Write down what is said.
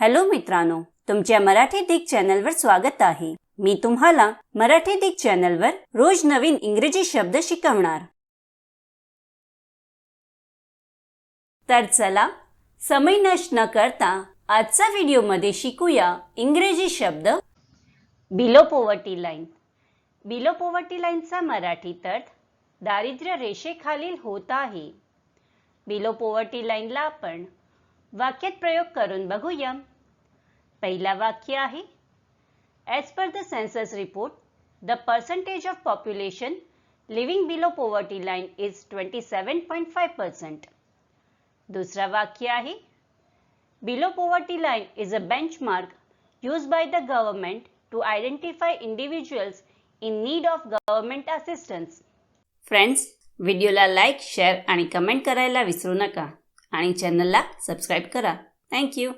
Hello मित्रांनो तुमच्या मराठी दिग चॅनलवर स्वागत आहे. मी तुम्हाला मराठी दिग चॅनलवर रोज नवीन इंग्रजी शब्द शिकवणार. तर चला समय नष्ट न करता आजचा व्हिडिओमध्ये शिकूया इंग्रजी शब्द. Below poverty line. Below poverty लाईनचा मराठी तट दारिद्र्य रेषेखालील होत आहे. बिलो पोवर्टी लाईनला आपण वाक्यात प्रयोग करून बघूया. पहिला वाक्य आहे. As per the census report the percentage of population living below poverty line is twenty seven point five percent दुसरा वाक्य आहे. Below poverty line is a benchmark use by the government to identify individuals in need of government assistance friends व्हिडिओला like share आणि comment करायला विसरू नका. आणि चॅनलला सबस्क्राईब करा. थँक्यू